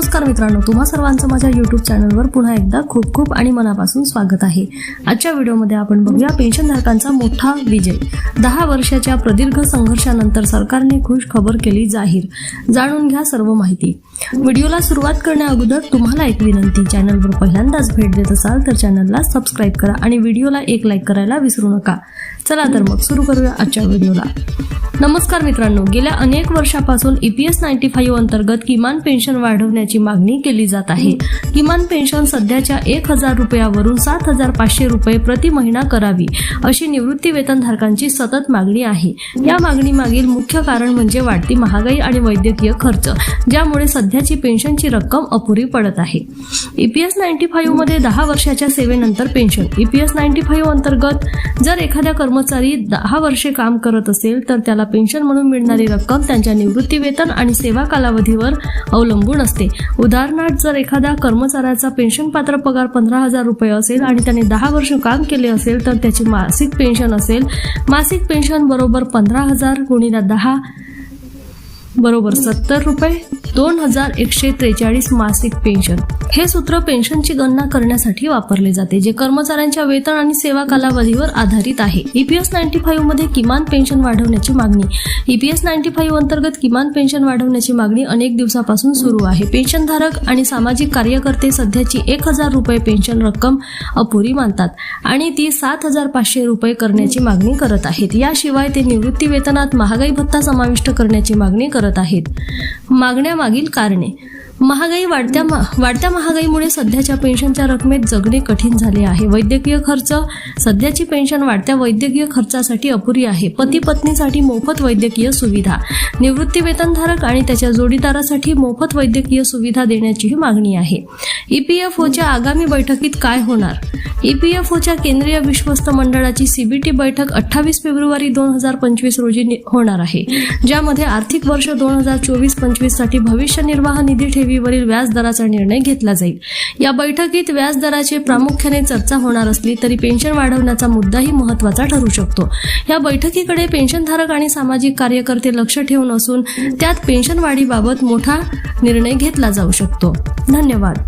नमस्कार मित्रांनो तुम्हा सर्वांचं माझ्या युट्यूब चॅनलवर पुन्हा एकदा खूप खूप आणि मनापासून स्वागत आहे. आजच्या व्हिडिओमध्ये आपण बघूया पेन्शनधारकांचा मोठा विजय. दहा वर्षाच्या प्रदीर्घ संघर्षानंतर सरकारने खुश खबर केली जाहीर. जाणून घ्या सर्व माहिती. व्हिडिओला सुरुवात करण्या अगोदर तुम्हाला एक विनंती चॅनलवर पहिल्यांदाच भेट देत असाल तर चॅनलला सबस्क्राईब करा आणि व्हिडिओला एक लाईक करायला विसरू नका. चला तर मग सुरू करूया आजच्या व्हिडिओला. नमस्कार मित्रांनो गेल्या अनेक वर्षापासून A P S ninety five अंतर्गत किमान पेन्शन वाढवण्याची मागणी केली जात आहे. किमान पेन्शन सध्याच्या एक हजार रुपयावरून सात हजार पाचशे रुपये प्रति महिना करावी अशी निवृत्ती वेतनधारकांची सतत मागणी आहे. या मागणी मागील मुख्य कारण म्हणजे वाढती महागाई आणि वैद्यकीय खर्च ज्यामुळे सध्याची पेन्शनची रक्कम अपुरी पडत आहे. ईपीएस नाईन्टी फाईव्हमध्ये दहा वर्षाच्या सेवेनंतर पेन्शन. ईपीएस नाईन्टी फाईव्ह अंतर्गत जर एखाद्या कर्मचारी दहा वर्षे काम करत असेल तर त्याला पेन्शन म्हणून मिळणारी रक्कम त्यांच्या निवृत्ती वेतन आणि सेवा कालावधीवर अवलंबून असते. उदाहरणार्थ जर एखाद्या कर्मचाऱ्याचा पेन्शन पात्र पगार पंधरा हजार रुपये असेल आणि त्याने दहा वर्ष काम केले असेल तर त्याची मासिक पेन्शन असेल. मासिक पेन्शन बरोबर पंधरा हजार गुणिले दहा बरोबर सत्तर रुपये. दोन हजार एकशे त्रेचाळीस मासिक पेन्शन. हे सूत्र पेन्शनची गणना करण्यासाठी वापरले जाते जे कर्मचाऱ्यांच्या वेतन आणि सेवा कालावधीवर आधारित आहे. ईपीएस नाईन्टी फाईव्हमध्ये किमान पेन्शन वाढवण्याची मागणी. ईपीएस नाईन्टी फाईव्ह अंतर्गत किमान पेन्शन वाढवण्याची मागणी अनेक दिवसापासून सुरू आहे. पेन्शनधारक आणि सामाजिक कार्यकर्ते सध्याची एक हजार रुपये पेन्शन रक्कम अपुरी मानतात आणि ती सात हजार पाचशे रुपये करण्याची मागणी करत आहेत. याशिवाय ते निवृत्ती वेतनात महागाई भत्ता समाविष्ट करण्याची मागणी करत आहेत. मागण्या मागण्यामागील कारणे. महागाई वाढत्या मा- वाढत्या महागाईमुळे सध्याच्या पेन्शनच्या रकमेत जगणे कठीण झाले आहे. वैद्यकीय खर्च सध्याची पेन्शन वाढत्या वैद्यकीय खर्चासाठी अपुरी आहे. पती पत्नीसाठी मोफत वैद्यकीय सुविधा. निवृत्ती वेतनधारक आणि त्याच्या जोडीदारासाठी मोफत वैद्यकीय सुविधा देण्याचीही मागणी आहे. ईपीएफओच्या आगामी बैठकीत काय होणार? ईपीएफओच्या केंद्रीय विश्वस्त मंडळाची सीबीटी बैठक अठ्ठावीस फेब्रुवारी दोन हजार पंचवीस रोजी होणार आहे. ज्यामध्ये आर्थिक वर्ष दोन हजार चोवीस पंचवीससाठी भविष्य निर्वाह निधी ठेवीवरील व्याजदराचा निर्णय घेतला जाईल. या बैठकीत व्याजदराची प्रामुख्याने चर्चा होणार असली तरी पेन्शन वाढवण्याचा मुद्दाही महत्त्वाचा ठरू शकतो. या बैठकीकडे पेन्शनधारक आणि सामाजिक कार्यकर्ते लक्ष ठेवून असून त्यात पेन्शन वाढीबाबत मोठा निर्णय घेतला जाऊ शकतो. धन्यवाद.